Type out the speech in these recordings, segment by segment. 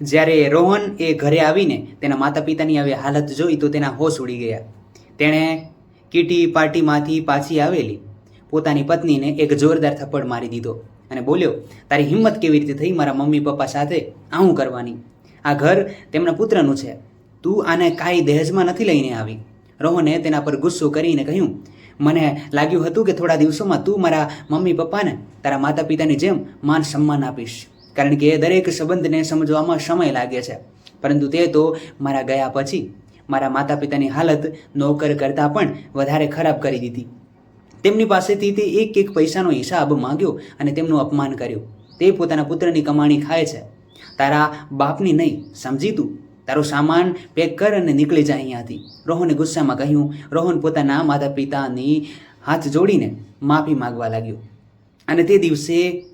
જ્યારે રોહન એ ઘરે આવીને તેના માતા પિતાની આવી હાલત જોઈ તો તેના હોશ ઉડી ગયા. તેણે કીટી પાર્ટીમાંથી પાછી આવેલી પોતાની પત્નીને એક જોરદાર થપ્પડ મારી દીધો અને બોલ્યો, તારી હિંમત કેવી રીતે થઈ મારા મમ્મી પપ્પા સાથે? આવું કરવાની. આ ઘર તેમના પુત્રનું છે. તું આને કાંઈ દહેજમાં નથી લઈને આવી. રોહને તેના પર ગુસ્સો કરીને કહ્યું, મને લાગ્યું હતું કે થોડા દિવસોમાં તું મારા મમ્મી પપ્પાને તારા માતા પિતાની જેમ માન સન્માન આપીશ. કારણ કે દરેક સંબંધને સમજવામાં સમય લાગે છે. પરંતુ તે તો મારા ગયા પછી મારા માતા પિતાની હાલત નોકર કરતાં પણ વધારે ખરાબ કરી દીધી. તેમની પાસેથી તે એક એક પૈસાનો હિસાબ માંગ્યો અને તેમનું અપમાન કર્યું. તે પોતાના પુત્રની કમાણી ખાય છે. તારા બાપની નહીં, સમજી તું? તારો સામાન પેક કર અને નીકળી જાય અહીંયાથી. રોહને ગુસ્સામાં કહ્યું, રોહન પોતાના માતા પિતાની હાથ જોડીને માફી માંગવા લાગ્યો. અને તે દિવસે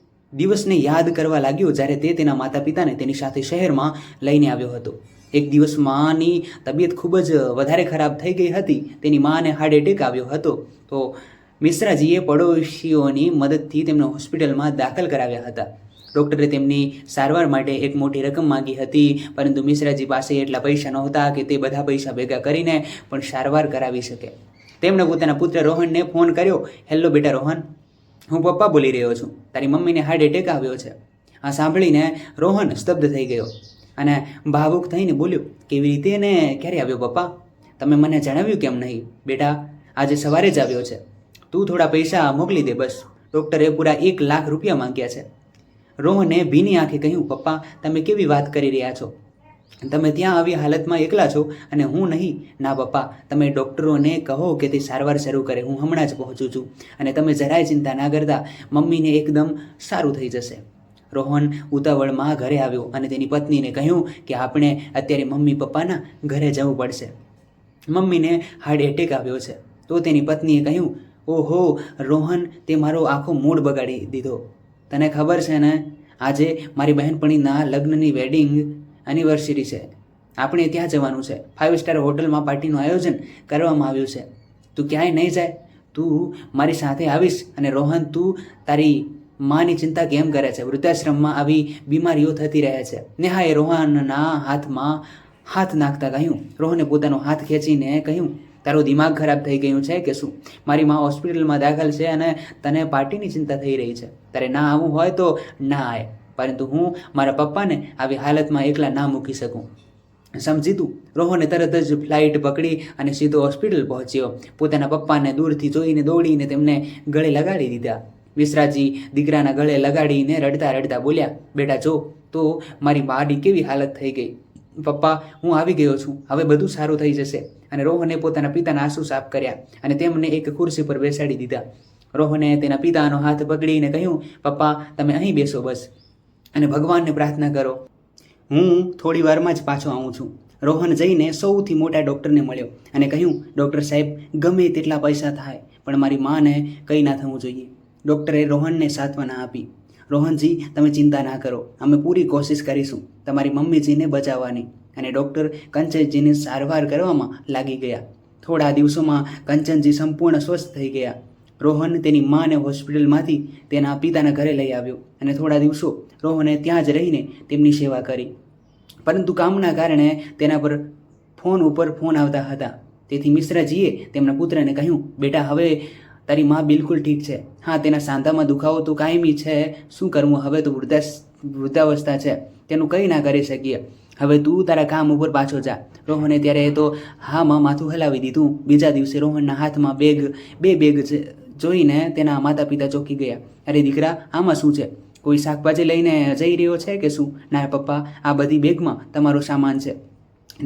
દિવસને યાદ કરવા લાગ્યો જ્યારે તે તેના માતા પિતાને તેની સાથે શહેરમાં લઈને આવ્યો હતો. એક દિવસ માની તબિયત ખૂબ જ વધારે ખરાબ થઈ ગઈ હતી. તેની માને હાર્ટ એટેક આવ્યો હતો. તો મિશ્રાજીએ પડોશીઓની મદદથી તેમને હોસ્પિટલમાં દાખલ કરાવ્યા હતા. ડૉક્ટરે તેમની સારવાર માટે એક મોટી રકમ માંગી હતી, પરંતુ મિશ્રાજી પાસે એટલા પૈસા નહોતા કે તે બધા પૈસા ભેગા કરીને પણ સારવાર કરાવી શકે. તેમણે પોતાના પુત્ર રોહનને ફોન કર્યો, હેલો બેટા રોહન. હું પપ્પા બોલી રહ્યો છું. તારી મમ્મીને હાર્ટ એટેક આવ્યો છે. આ સાંભળીને રોહન સ્તબ્ધ થઈ ગયો અને ભાવુક થઈને બોલ્યો, કેવી રીતે ને ક્યારે આવ્યો પપ્પા? તમે મને જણાવ્યું કેમ નહીં? બેટા, આજે સવારે જ આવ્યો છે. તું થોડા પૈસા મોકલી દે બસ. ડૉક્ટરે પૂરા એક લાખ રૂપિયા માંગ્યા છે. રોહને ભીની આંખે કહ્યું, પપ્પા, તમે કેવી વાત કરી રહ્યા છો? તમે ત્યાં આવી હાલતમાં એકલા છો અને હું નહીં. ના પપ્પા તમે ડૉક્ટરોને કહો કે તે સારવાર શરૂ કરે. હું હમણાં જ પહોંચું છું અને તમે જરાય ચિંતા ના કરતા, મમ્મીને એકદમ સારું થઈ જશે. રોહન ઉતાવળમાં ઘરે આવ્યો અને તેની પત્નીને કહ્યું કે આપણે અત્યારે મમ્મી પપ્પાના ઘરે જવું પડશે. મમ્મીને હાર્ટ એટેક આવ્યો છે. તો તેની પત્નીએ કહ્યું, ઓહો, રોહન, તે મારો આખો મૂડ બગાડી દીધો. તને ખબર છે ને, આજે મારી બહેનપણીના લગ્નની વેડિંગ એનિવર્સરી છે. આપણે ત્યાં જવાનું છે. ફાઇવ સ્ટાર હોટલમાં પાર્ટીનું આયોજન કરવામાં આવ્યું છે. તું ક્યાંય નહીં જાય. તું મારી સાથે આવીશ અને રોહન, તું તારી માની ચિંતા કેમ કરે છે? વૃદ્ધાશ્રમમાં આવી બીમારીઓ થતી રહે છે. નેહાએ રોહનના હાથમાં હાથ નાખતા કહ્યું. રોહને પોતાનો હાથ ખેંચીને કહ્યું, તારું દિમાગ ખરાબ થઈ ગયું છે કે શું? મારી મા હોસ્પિટલમાં દાખલ છે અને તને પાર્ટીની ચિંતા થઈ રહી છે. તારે ના આવવું હોય તો ના આવે પરંતુ હું મારા પપ્પાને આવી હાલતમાં એકલા ના મૂકી શકું. સમજી તું રોહને તરત જ ફ્લાઇટ પકડી અને સીધો હોસ્પિટલ પહોંચ્યો. પોતાના પપ્પાને દૂરથી જોઈને દોડીને તેમને ગળે લગાડી દીધા. વિશ્રાજી દીકરાના ગળે લગાડીને રડતા રડતા બોલ્યા, બેટા, જો, તો મારી માડી કેવી હાલત થઈ ગઈ? પપ્પા, હું આવી ગયો છું. હવે બધું સારું થઈ જશે. અને રોહને પોતાના પિતાના આંસુ સાફ કર્યા અને તેમને એક ખુરશી પર બેસાડી દીધા. રોહને તેના પિતાનો હાથ પકડીને કહ્યું, પપ્પા, તમે અહીં બેસો બસ. અને ભગવાનને પ્રાર્થના કરો. હું થોડી વારમાં જ પાછો આવું છું. રોહન જઈને સૌથી મોટા ડૉક્ટરને મળ્યો અને કહ્યું, ડૉક્ટર સાહેબ, ગમે તેટલા પૈસા થાય, પણ મારી માને કંઈ ના થવું જોઈએ. ડૉક્ટરે રોહનને સાંત્વના આપી. રોહનજી, તમે ચિંતા ના કરો. અમે પૂરી કોશિશ કરીશું. તમારી મમ્મીજીને બચાવવાની. અને ડૉક્ટર કંચનજીને સારવાર કરવામાં લાગી ગયા. થોડા દિવસોમાં કંચનજી સંપૂર્ણ સ્વસ્થ થઈ ગયા. રોહન તેની માને હોસ્પિટલમાંથી તેના પિતાના ઘરે લઈ આવ્યો અને થોડા દિવસો રોહને ત્યાં જ રહીને તેમની સેવા કરી. પરંતુ કામના કારણે તેના પર ફોન ઉપર ફોન આવતા હતા. તેથી મિશ્રાજીએ તેમના પુત્રને કહ્યું, બેટા, હવે તારી મા બિલકુલ ઠીક છે. હા, તેના સાંધામાં દુખાવો તો કાયમી છે. શું કરવું? હવે તો વૃદ્ધા વૃદ્ધાવસ્થા છે. તેનું કંઈ ના કરી શકીએ. હવે તું તારા કામ ઉપર પાછો જા. રોહને ત્યારે તો હામાં માથું હલાવી દીધું. બીજા દિવસે રોહનના હાથમાં બેગ, બે બેગ છે જોઈને તેના માતા પિતા ચોંકી ગયા. અરે દીકરા, આમાં શું છે? કોઈ શાકભાજી લઈને જઈ રહ્યો છે કે શું? ના પપ્પા, આ બધી બેગમાં તમારો સામાન છે.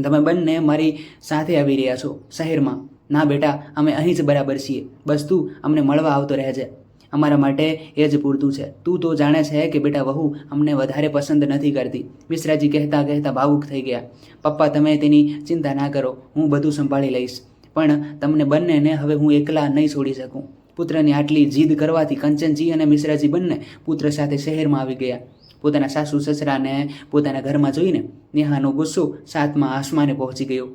તમે બંને મારી સાથે આવી રહ્યા છો, શહેરમાં. ના બેટા, અમે અહીં જ બરાબર છીએ. બસ તું અમને મળવા આવતો રહેજે. અમારા માટે એ જ પૂરતું છે. તું તો જાણે છે કે બેટા વહુ અમને વધારે પસંદ નથી કરતી મિશ્રાજી કહેતા કહેતા ભાવુક થઈ ગયા. પપ્પા, તમે તેની ચિંતા ના કરો. હું બધું સંભાળી લઈશ. પણ તમને બંનેને હવે હું એકલા નહીં છોડી શકું. પુત્રની આટલી જીદ કરવાથી કંચનજી અને મિશ્રાજી બંને પુત્ર સાથે શહેરમાં આવી ગયા. પોતાના સાસુ સસરાને પોતાના ઘરમાં જોઈને નેહાનો ગુસ્સો સાતમા આસમાને પહોંચી ગયો.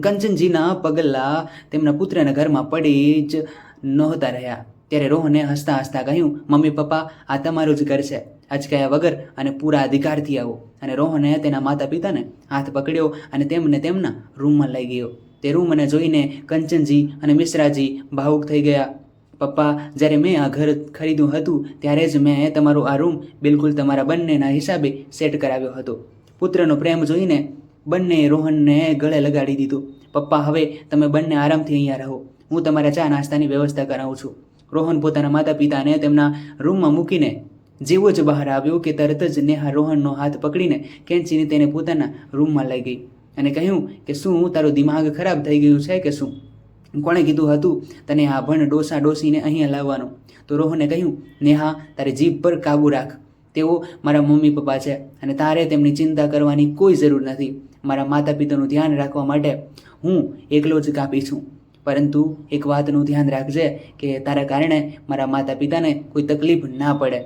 કંચનજીના પગલાં તેમના પુત્રના ઘરમાં પડી જ નહોતા રહ્યા. ત્યારે રોહને હસતા હસતા કહ્યું, મમ્મી, પપ્પા, આ તમારું જ ઘર છે. અચકાયા વગર અને પૂરા અધિકારથી આવો. અને રોહને તેના માતા પિતાને હાથ પકડ્યો અને તેમને તેમના રૂમમાં લઈ ગયો. તે રૂમને જોઈને કંચનજી અને મિશ્રાજી ભાવુક થઈ ગયા. પપ્પા, જ્યારે મેં આ ઘર ખરીદ્યું હતું, ત્યારે જ મેં તમારો આ રૂમ બિલકુલ તમારા બંનેના હિસાબે સેટ કરાવ્યો હતો. પુત્રનો પ્રેમ જોઈને બંને રોહનને ગળે લગાડી દીધું. પપ્પા, હવે તમે બંને આરામથી અહીંયા રહો. હું તમારા ચા નાસ્તાની વ્યવસ્થા કરાવું છું. રોહન પોતાના માતા પિતાને તેમના રૂમમાં મૂકીને જેવો જ બહાર આવ્યો કે તરત જ નેહા રોહનનો હાથ પકડીને કેન્ચીને તેને પોતાના રૂમમાં લઈ ગઈ અને કહ્યું કે શું, તારું દિમાગ ખરાબ થઈ ગયું છે કે શું? કોણે કીધું હતું? તને આ ભણ ડોસા ડોસીને અહીંયા લાવવાનું. તો રોહને કહ્યું, નેહા, તારી જીભ પર કાબુ રાખ. તેઓ મારા મમ્મી પપ્પા છે અને તારે તેમની ચિંતા કરવાની કોઈ જરૂર નથી. મારા માતા પિતાનું ધ્યાન રાખવા માટે હું એકલો જ કાપી છું. પરંતુ એક વાતનું ધ્યાન રાખજે કે તારા કારણે મારા માતા પિતાને કોઈ તકલીફ ના પડે.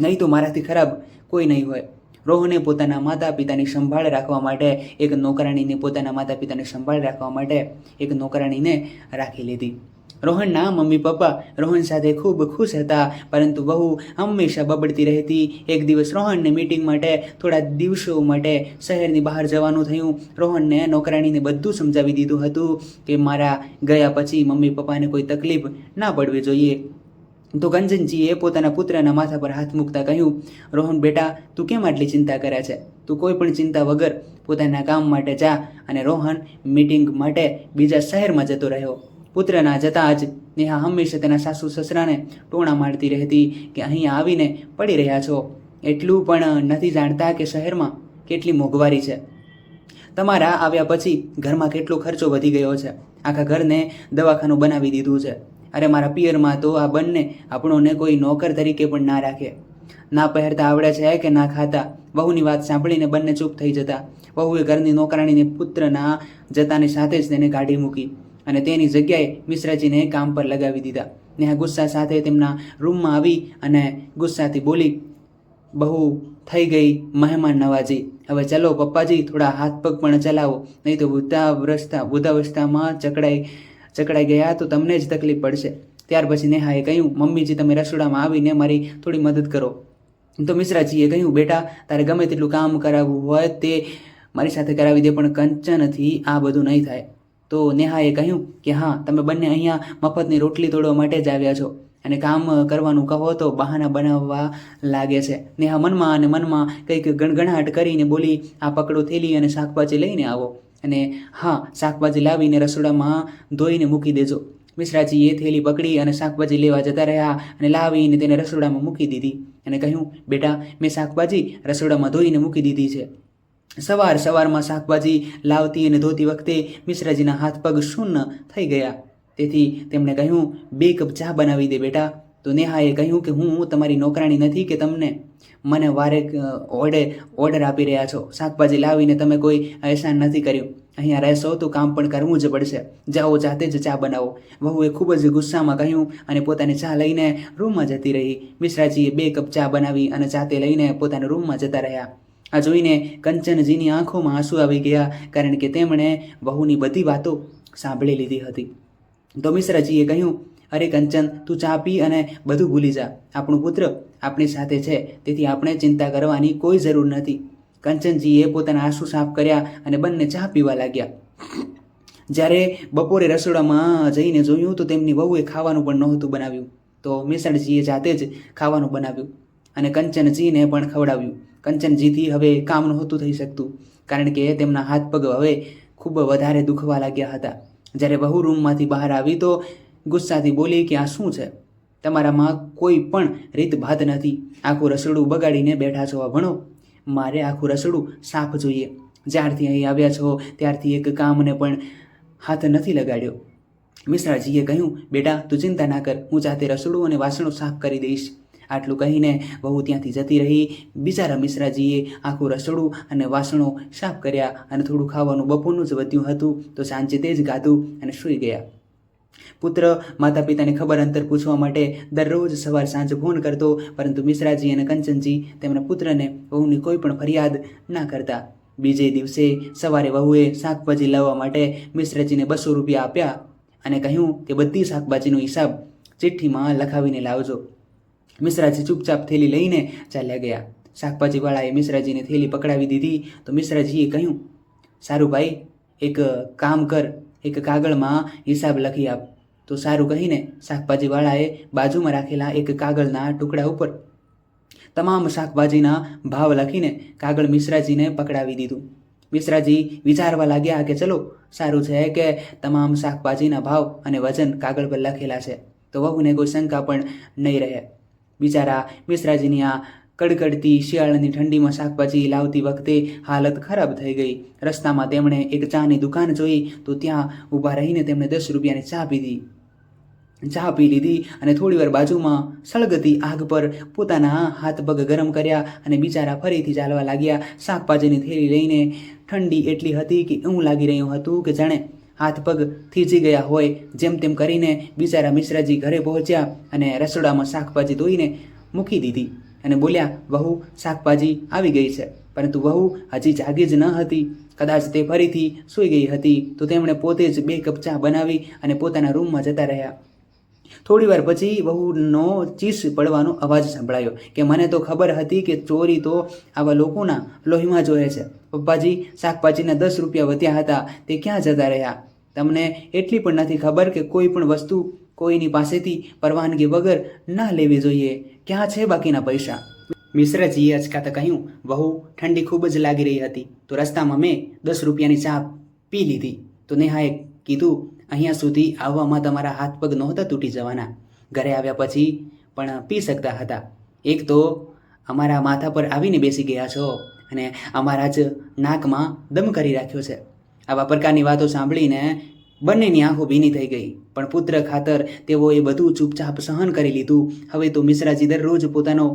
નહીં તો મારાથી ખરાબ કોઈ નહીં હોય. રોહને પોતાના માતા પિતાની સંભાળ રાખવા માટે એક નોકરાણીને પોતાના માતા પિતાની સંભાળ રાખવા માટે એક નોકરાણીને રાખી લીધી. રોહનના મમ્મી પપ્પા રોહન સાથે ખૂબ ખુશ હતા, પરંતુ બહુ હંમેશા બબડતી રહેતી. એક દિવસ રોહનને મીટિંગ માટે થોડા દિવસો માટે શહેરની બહાર જવાનું થયું. રોહનને નોકરાણીને બધું સમજાવી દીધું હતું કે મારા ગયા પછી મમ્મી પપ્પાને કોઈ તકલીફ ના પડવી જોઈએ. તો કંચનજીએ પોતાના પુત્રના માથા પર હાથ મૂકતા કહ્યું, રોહન બેટા, તું કેમ આટલી ચિંતા કરે છે? તું કોઈ પણ ચિંતા વગર પોતાના કામ માટે જા અને રોહન મીટિંગ માટે બીજા શહેરમાં જતો રહ્યો. પુત્રના જતાં જ નેહા હંમેશા તેના સાસુ સસરાને ટોણા મારતી રહેતી કે અહીંયા આવીને પડી રહ્યા છો. એટલું પણ નથી જાણતા કે શહેરમાં કેટલી મોંઘવારી છે. તમારા આવ્યા પછી ઘરમાં કેટલો ખર્ચો વધી ગયો છે. આખા ઘરને દવાખાનું બનાવી દીધું છે. અરે મારા પિયરમાં તો આ બંને આપણોને કોઈ નોકર તરીકે પણ ના રાખે. ના પહેરતા આવડે છે કે ના ખાતા. વહુની વાત સાંભળીને બંને ચૂપ થઈ જતા. વહુએ ઘરની નોકરાણીને પુત્રના જતાની સાથે જ તેને કાઢી મૂકી અને તેની જગ્યાએ મિશ્રાજીને કામ પર લગાવી દીધા. નેહા ગુસ્સા સાથે તેમના રૂમમાં આવી અને ગુસ્સાથી બોલી, બહુ થઈ ગઈ મહેમાન નવાજી. હવે ચલો પપ્પાજી થોડા હાથ પગ પણ ચલાવો. નહીં તો વૃદ્ધાવસ્થા, વૃદ્ધાવસ્થામાં ચકડાઈ ચકડાઈ ગયા તો તમને જ તકલીફ પડશે. ત્યાર પછી નેહાએ કહ્યું, મમ્મીજી, તમે રસોડામાં આવીને મારી થોડી મદદ કરો. તો મિશ્રાજીએ કહ્યું, બેટા, તારે ગમે તેટલું કામ કરાવવું હોય તે મારી સાથે કરાવી દે, પણ કંચનથી આ બધું નહીં થાય. તો નેહાએ કહ્યું કે, હા, તમે બંને અહીંયા મફતની રોટલી તોડવા માટે જ આવ્યા છો અને કામ કરવાનું કહો તો બહાના બનાવવા લાગે છે. નેહા મનમાં અને મનમાં કંઈક ગણગણાટ કરીને બોલી, આ પકડો થેલી અને શાકભાજી લઈને આવો. અને હા, શાકભાજી લાવીને રસોડામાં ધોઈને મૂકી દેજો. મિશ્રાજીએ થેલી પકડી અને શાકભાજી લેવા જતા રહ્યા અને લાવીને તેને રસોડામાં મૂકી દીધી અને કહ્યું, બેટા, મેં શાકભાજી રસોડામાં ધોઈને મૂકી દીધી છે. સવાર સવારમાં શાકભાજી લાવતી અને ધોતી વખતે મિશ્રાજીના હાથ પગ શૂન્ય થઈ ગયા. તેથી તેમણે કહ્યું, બે કપ ચા બનાવી દે બેટા. તો નેહાએ કહ્યું કે હું તમારી નોકરાણી નથી કે તમને? મને વારે ઓર્ડે ઓર્ડર આપી રહ્યા છો. શાકભાજી લાવીને તમે કોઈ અહેસાન નથી કર્યું. અહીંયા રહેશો તો કામ પણ કરવું જ પડશે. જાઓ, જાતે જ ચા બનાવો. વહુએ ખૂબ જ ગુસ્સામાં કહ્યું અને પોતાની ચા લઈને રૂમમાં જતી રહી. મિશ્રાજીએ બે કપ ચા બનાવી અને જાતે લઈને પોતાના રૂમમાં જતા રહ્યા. આ જોઈને કંચનજીની આંખોમાં આંસુ આવી ગયા, કારણ કે તેમણે વહુની બધી વાતો સાંભળી લીધી હતી. તો મિશ્રાજીએ કહ્યું અરે કંચન, તું ચા પી અને બધું ભૂલી જા. આપણું પુત્ર આપણી સાથે છે, તેથી આપણે ચિંતા કરવાની કોઈ જરૂર નથી. કંચનજીએ પોતાના આંસુ સાફ કર્યા અને બંને ચા પીવા લાગ્યા. જ્યારે બપોરે રસોડામાં જઈને જોયું તો તેમની વહુએ ખાવાનું પણ નહોતું બનાવ્યું. તો મિસણજીએ જાતે જ ખાવાનું બનાવ્યું અને કંચનજીને પણ ખવડાવ્યું. કંચનજીથી હવે કામ નહોતું થઈ શકતું, કારણ કે તેમના હાથ પગ હવે ખૂબ વધારે દુખવા લાગ્યા હતા. જ્યારે વહુ રૂમમાંથી બહાર આવી તો ગુસ્સાથી બોલી કે આ શું છે? તમારામાં કોઈ પણ રીતભાત નથી. આખું રસોડું બગાડીને બેઠા છો ભણો. મારે આખું રસોડું સાફ જોઈએ. જ્યારથી અહીં આવ્યા છો, ત્યારથી એક કામને પણ હાથ નથી લગાડ્યો. મિશ્રાજીએ કહ્યું, બેટા, તું ચિંતા ના કર. હું જાતે રસોડું અને વાસણો સાફ કરી દઈશ. આટલું કહીને વહુ ત્યાંથી જતી રહી. બિચારા મિશ્રાજીએ આખું રસોડું અને વાસણો સાફ કર્યા અને થોડું ખાવાનું બપોરનું જ વધ્યું હતું. તો સાંજે તે જ ગાધું અને સૂઈ ગયા. પુત્ર માતા પિતાને ખબર અંતર પૂછવા માટે દરરોજ સવાર સાંજ ફોન કરતો, પરંતુ મિશ્રાજી અને કંચનજી તેમના પુત્રને વહુની કોઈ પણ ફરિયાદ ના કરતા. બીજે દિવસે સવારે વહુએ શાકભાજી લાવવા માટે મિશ્રાજીને બસો રૂપિયા આપ્યા અને કહ્યું કે બધી શાકભાજીનો હિસાબ ચિઠ્ઠીમાં લખાવીને લાવજો. મિશ્રાજી ચૂપચાપ થેલી લઈને ચાલ્યા ગયા. શાકભાજીવાળાએ મિશ્રાજીને થેલી પકડાવી દીધી તો મિશ્રાજીએ કહ્યું સારું ભાઈ એક કામ કર, એક કાગળમાં હિસાબ લખી આપ. તો સારું કહીને શાકભાજીવાળાએ બાજુમાં રાખેલા એક કાગળના ટુકડા ઉપર તમામ શાકભાજીના ભાવ લખીને કાગળ મિશ્રાજીને પકડાવી દીધું. મિશ્રાજી વિચારવા લાગ્યા કે ચલો, સારું છે કે તમામ શાકભાજીના ભાવ અને વજન કાગળ પર લખેલા છે, તો વહુને કોઈ શંકા પણ નહીં રહે. બિચારા મિશ્રાજીની આ કડકડતી શિયાળાની ઠંડીમાં શાકભાજી લાવતી વખતે હાલત ખરાબ થઈ ગઈ. રસ્તામાં તેમણે એક ચાની દુકાન જોઈ તો ત્યાં ઊભા રહીને તેમણે દસ રૂપિયાની ચા પીધી. ચા પી લીધી અને થોડીવાર બાજુમાં સળગતી આગ પર પોતાના હાથ પગ ગરમ કર્યા અને બિચારા ફરીથી ચાલવા લાગ્યા. શાકભાજીની થેલી લઈને ઠંડી એટલી હતી કે એવું લાગી રહ્યું હતું કે જાણે હાથ પગ થીજી ગયા હોય. જેમ તેમ કરીને બિચારા મિશ્રાજી ઘરે પહોંચ્યા અને રસોડામાં શાકભાજી ધોઈને મૂકી દીધી અને બોલ્યા, વહુ, શાકભાજી આવી ગઈ છે. પરંતુ વહુ હજી જાગી જ ન હતી. કદાચ તે ફરીથી સૂઈ ગઈ હતી તો તેમણે પોતે જ બે કપ ચા બનાવી અને પોતાના રૂમમાં જતા રહ્યા. થોડી વાર પછી વહુનો ચીસ પડવાનો અવાજ સંભળાયો કે મને તો ખબર હતી કે ચોરી તો આવા લોકોના લોહીમાં જોયે છે. પપ્પાજી, શાકભાજીના દસ રૂપિયા વધ્યા હતા, તે ક્યાં જતા રહ્યા? તમને એટલી પણ નથી ખબર કે કોઈ પણ વસ્તુ કોઈની પાસેથી પરવાનગી વગર ના લેવી જોઈએ. ક્યાં છે બાકીના પૈસા? મિશ્રાજીએ અચકાતા કહ્યું, વહુ, ઠંડી ખૂબ જ લાગી રહી હતી. તો રસ્તામાં મેં દસ રૂપિયાની ચા પી લીધી. તો નેહાએ કીધું, અહીંયા સુધી આવવામાં તમારા હાથ પગ નહોતા તૂટી જવાના. ઘરે આવ્યા પછી પણ પી શકતા હતા. એક તો અમારા માથા પર આવીને બેસી ગયા છો અને અમારા જ નાકમાં દમ કરી રાખ્યો છે. આવા પ્રકારની વાતો સાંભળીને બંનેની આંખો ભીની થઈ ગઈ. પણ પુત્ર ખાતર તેઓએ બધું ચૂપચાપ સહન કરી લીધું. હવે તો મિશ્રાજી દરરોજ પોતાનો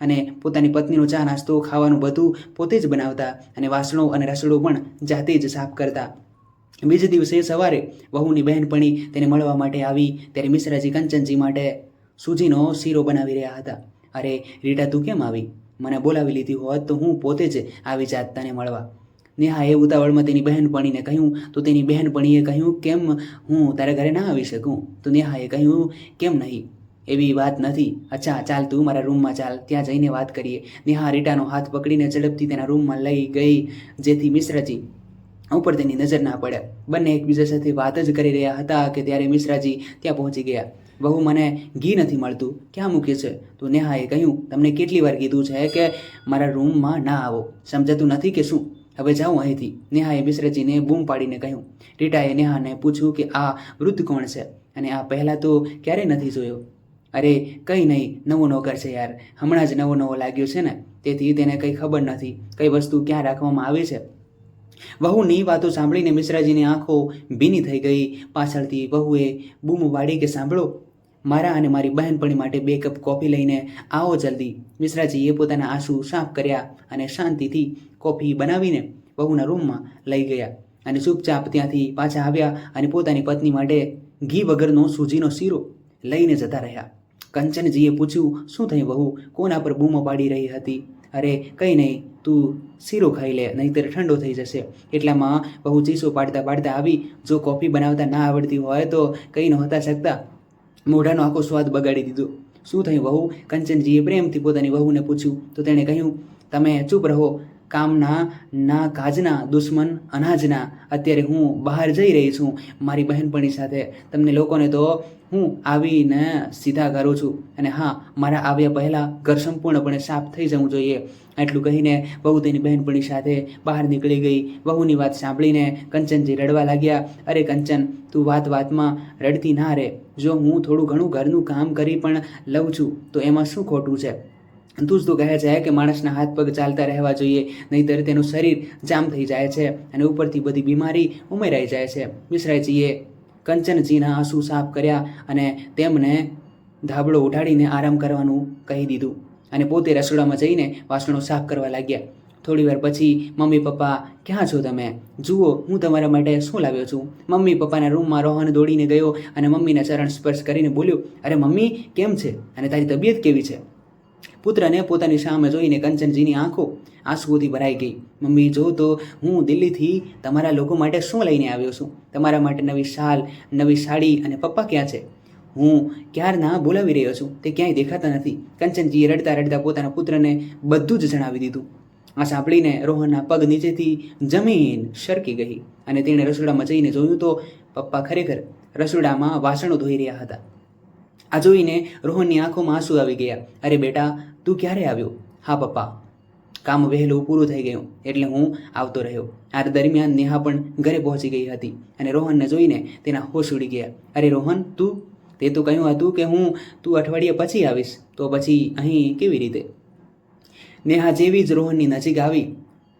અને પોતાની પત્નીનો ચા નાસ્તો, ખાવાનું બધું પોતે જ બનાવતા અને વાસણો અને રસોડું પણ જાતે જ સાફ કરતા. બીજે દિવસે સવારે વહુની બહેનપણી તેને મળવા માટે આવી. ત્યારે મિશ્રાજી કંચનજી માટે સૂજીનો શીરો બનાવી રહ્યા હતા. અરે, રીટા, તું કેમ આવી? મને બોલાવી લીધી હોત તો હું પોતે જ આવી જાત તને મળવા. નેહા એ ઉતાવળમાં તેની બહેનપણીને કહ્યું, તો તેની બહેનપણીએ કહ્યું કેમ હું તારા ઘરે ના આવી શકું? તો નેહાએ કહ્યું, કેમ નહીં? એવી વાત નથી. અચ્છા, ચાલ તું મારા રૂમમાં ચાલ, ત્યાં જઈને વાત કરીએ. નેહા રીટાનો હાથ પકડીને ઝડપથી તેના રૂમમાં લઈ ગઈ, જેથી મિશ્રાજી ઉપર તેની નજર ના પડે. બંને એકબીજા સાથે વાત જ કરી રહ્યા હતા કે ત્યારે મિશ્રાજી ત્યાં પહોંચી ગયા. બહુ મને ઘી નથી મળતું. ક્યાં મૂકે છે? તો નેહાએ કહ્યું, તમને કેટલી વાર કીધું છે કે મારા રૂમમાં ના આવો. સમજાતું નથી કે શું? હવે જાઉં અહીંથી. નેહાએ મિશ્રાજીને બૂમ પાડીને કહ્યું. રીટાએ નેહાને પૂછ્યું કે, આ વૃદ્ધ કોણ છે? અને આ પહેલાં તો ક્યારે નથી જોયો. અરે, કંઈ નહીં. નવો નોકર છે યાર. હમણાં જ નવો નવો લાગ્યો છે ને. તેથી તેને કંઈ ખબર નથી. કઈ વસ્તુ ક્યાં રાખવામાં આવે છે? વહુની વાતો સાંભળીને મિશ્રાજીની આંખો ભીની થઈ ગઈ. પાછળથી વહુએ બૂમ વાળી કે, સાંભળો, મારા અને મારી બહેનપણી માટે બે કપ કોફી લઈને આવો જલ્દી. મિશ્રાજીએ પોતાના આંસુ સાફ કર્યા અને શાંતિથી કોફી બનાવીને વહુના રૂમમાં લઈ ગયા અને ચૂપચાપ ત્યાંથી પાછા આવ્યા અને પોતાની પત્ની માટે ઘી વગરનો સૂજીનો શીરો લઈને જતા રહ્યા. કંચનજીએ પૂછ્યું, શું થયું વહુ? કોના પર બૂમો પાડી રહી હતી? અરે, કંઈ નહીં, તું શીરો ખાઈ લે, નહીંતર ઠંડો થઈ જશે. એટલામાં બહુ ચીસો પાડતા પાડતા આવી, જો કોફી બનાવતા ના આવડતી હોય તો કંઈ નહોતા શકતા. મોઢાનો આખો સ્વાદ બગાડી દીધો. શું થયું વહુ? કંચનજીએ પ્રેમથી પોતાની વહુને પૂછ્યું. તો તેણે કહ્યું, તમે ચૂપ રહો. કામના, ના કાજના, દુશ્મન, અનાજના. અત્યારે હું બહાર જઈ રહી છું મારી બહેનપણી સાથે. તમને લોકોને તો હું આવીને સીધા કરું છું. અને હા, મારા આવ્યા પહેલાં ઘર સંપૂર્ણપણે સાફ થઈ જવું જોઈએ. એટલું કહીને વહુ તેની બહેનપણી સાથે બહાર નીકળી ગઈ. વહુની વાત સાંભળીને કંચનજી રડવા લાગ્યા. અરે કંચન, તું વાત વાતમાં રડતી ના રે. જો હું થોડું ઘણું ઘરનું કામ કરી પણ લઉં છું, તો એમાં શું ખોટું છે? તું જ તો કહે છે કે માણસના હાથ પગ ચાલતા રહેવા જોઈએ, નહીંતર તેનું શરીર જામ થઈ જાય છે અને ઉપરથી બધી બીમારી ઉમેરાઈ જાય છે. મિશ્રાજીએ કંચનજીના આંસુ સાફ કર્યા અને તેમને ધાબળો ઉઠાડીને આરામ કરવાનું કહી દીધું અને પોતે રસોડામાં જઈને વાસણો સાફ કરવા લાગ્યા. થોડીવાર પછી, મમ્મી પપ્પા, ક્યાં છો તમે? જુઓ, હું તમારા માટે શું લાવ્યો છું? મમ્મી પપ્પાના રૂમમાં રોહન દોડીને ગયો અને મમ્મીના ચરણ સ્પર્શ કરીને બોલ્યો, અરે મમ્મી, કેમ છે? અને તારી તબિયત કેવી છે? પુત્રને પોતાની સામે જોઈને કંચનજીની આંખો આંસુઓથી ભરાઈ ગઈ. મમ્મી, જો તો હું દિલ્હીથી તમારા લોકો માટે શું લઈને આવ્યો છું? તમારા માટે નવી શાલ, નવી સાડી અને પપ્પા ક્યાં છે? હું ક્યારના બોલાવી રહ્યો છું? તે ક્યાંય દેખાતા નથી. કંચનજીએ રડતા રડતા પોતાના પુત્રને બધું જ જણાવી દીધું. આ સાંભળીને રોહનના પગ નીચેથી જમીન સરકી ગઈ અને તેણે રસોડામાં જઈને જોયું તો પપ્પા ખરેખર રસોડામાં વાસણો ધોઈ રહ્યા હતા. આ જોઈને રોહનની આંખોમાં આંસુ આવી ગયા. અરે બેટા, તું ક્યારે આવ્યો? હા, પપ્પા. કામ વહેલું પૂરું થઈ ગયું એટલે હું આવતો રહ્યો. આ દરમિયાન નેહા પણ ઘરે પહોંચી ગઈ હતી અને રોહનને જોઈને તેના હોશ ઉડી ગયા. અરે રોહન, તું? તે તો કહ્યું હતું કે હું, તું અઠવાડિયે પછી આવીશ. તો પછી અહીં કેવી રીતે? નેહા જેવી જ રોહનની નજીક આવી.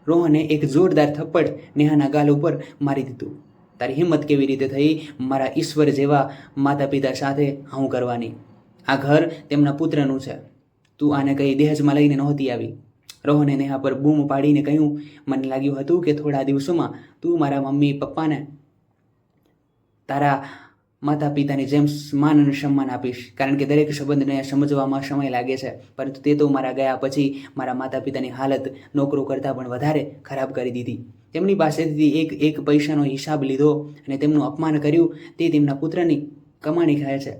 રોહને એક જોરદાર થપ્પડ નેહાના ગાલ ઉપર મારી દીધું. તારી હિંમત કેવી રીતે થઈ મારા ઈશ્વર જેવા માતા પિતા સાથે હું કરવાની? આ ઘર તેમના પુત્રનું છે. તું આને કંઈ દહેજમાં લઈને નહોતી આવી. રોહને નેહા પર બૂમ પાડીને કહ્યું, મને લાગ્યું હતું કે થોડા દિવસોમાં તું મારા મમ્મી પપ્પાને તારા માતા પિતાની જેમ માન અને સન્માન આપીશ. કારણ કે દરેક સંબંધને સમજવામાં સમય લાગે છે. પરંતુ તે તો મારા ગયા પછી મારા માતા પિતાની હાલત નોકરો કરતાં પણ વધારે ખરાબ કરી દીધી. તેમની પાસેથી એક એક પૈસાનો હિસાબ લીધો અને તેમનું અપમાન કર્યું. તે તેમના પુત્રની કમાણી ખાય છે.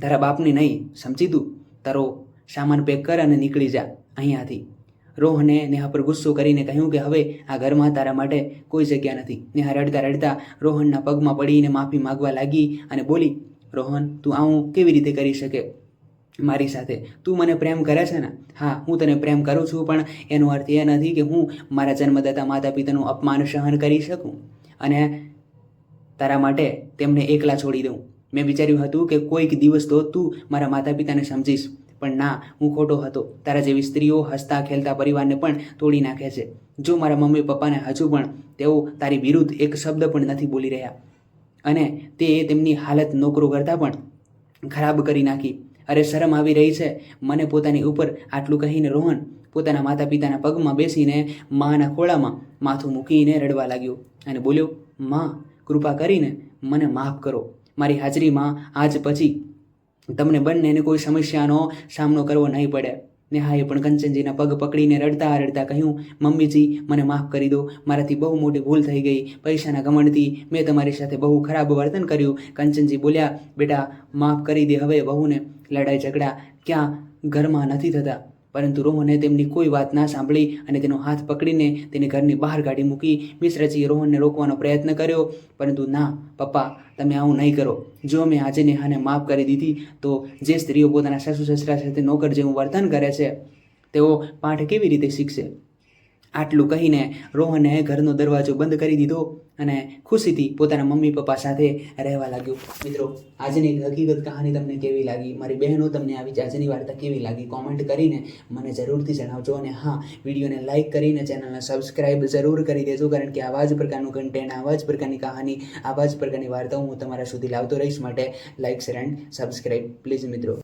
તારા બાપની નહીં, સમજી તું. તારો સામાન પેક કર અને નીકળી જા અહીંયાથી. રોહને નેહા પર ગુસ્સો કરીને કહ્યું કે હવે આ ઘરમાં તારા માટે કોઈ જગ્યા નથી. નેહા રડતા રડતા રોહનના પગમાં પડીને માફી માગવા લાગી અને બોલી, રોહન, તું આવું કેવી રીતે કરી શકે મારી સાથે? તું મને પ્રેમ કરે છે ને? હા, હું તને પ્રેમ કરું છું, પણ એનો અર્થ એ નથી કે હું મારા જન્મદાતા માતા પિતાનું અપમાન સહન કરી શકું અને તારા માટે તેમને એકલા છોડી દઉં. મેં વિચાર્યું હતું કે કોઈક દિવસ તો તું મારા માતા પિતાને સમજીશ. પણ ના, હું ખોટો હતો. તારા જેવી સ્ત્રીઓ હસતા ખેલતા પરિવારને પણ તોડી નાખે છે. જો મારા મમ્મી પપ્પાને હજુ પણ તેઓ તારી વિરુદ્ધ એક શબ્દ પણ નથી બોલી રહ્યા. અને તે તેમની હાલત નોકરો કરતાં પણ ખરાબ કરી નાખી. અરે શરમ આવી રહી છે. મને પોતાની ઉપર આટલું કહીને રોહન પોતાના માતા પિતાના પગમાં બેસીને માના ખોળામાં માથું મૂકીને રડવા લાગ્યો અને બોલ્યો, માં, કૃપા કરીને મને માફ કરો. મારી હાજરીમાં આજ પછી તમને બંનેને કોઈ સમસ્યાનો સામનો કરવો નહીં પડે. નેહાએ પણ કંચનજીના પગ પકડીને રડતા રડતા કહ્યું, મમ્મીજી, મને માફ કરી દો. મારાથી બહુ મોટી ભૂલ થઈ ગઈ. પૈસાના ગમણથી મેં તમારી સાથે બહુ ખરાબ વર્તન કર્યું. કંચનજી બોલ્યા, બેટા, માફ કરી દે હવે બહુને. લડાઈ ઝઘડા ક્યાં ઘરમાં નથી થતા. પરંતુ રોહને તેમની કોઈ વાત ના સાંભળી અને તેનો હાથ પકડીને તેને ઘરની બહાર કાઢી મૂકી મિશ્રજીએ રોહનને રોકવાનો પ્રયત્ન કર્યો. પરંતુ ના, પપ્પા, તમે આવું નહીં કરો. જો મેં આજે નેહાને માફ કરી દીધી, તો જે સ્ત્રીઓ પોતાના સાસુ સસરા સાથે નોકર જેવું વર્તન કરે છે, તેઓ પાઠ કેવી રીતે શીખશે? આટલું કહીને રોહને ઘરનો દરવાજો બંધ કરી દીધો અને ખુશીથી પોતાના મમ્મી પપ્પા સાથે રહેવા લાગ્યો. મિત્રો, આજની હકીકત કહાની તમને કેવી લાગી? મારી બહેનો તમને આવી આજની વાર્તા કેવી લાગી? કોમેન્ટ કરીને મને જરૂરથી જણાવજો અને હા, વિડીયોને લાઇક કરીને ચેનલને સબસ્ક્રાઇબ જરૂર કરી દેજો, કારણ કે આવા જ પ્રકારનું કન્ટેન્ટ આવા જ પ્રકારની કહાની, આવા જ પ્રકારની વાર્તાઓ હું તમારા સુધી લાવતો રહીશ માટે like share and subscribe please મિત્રો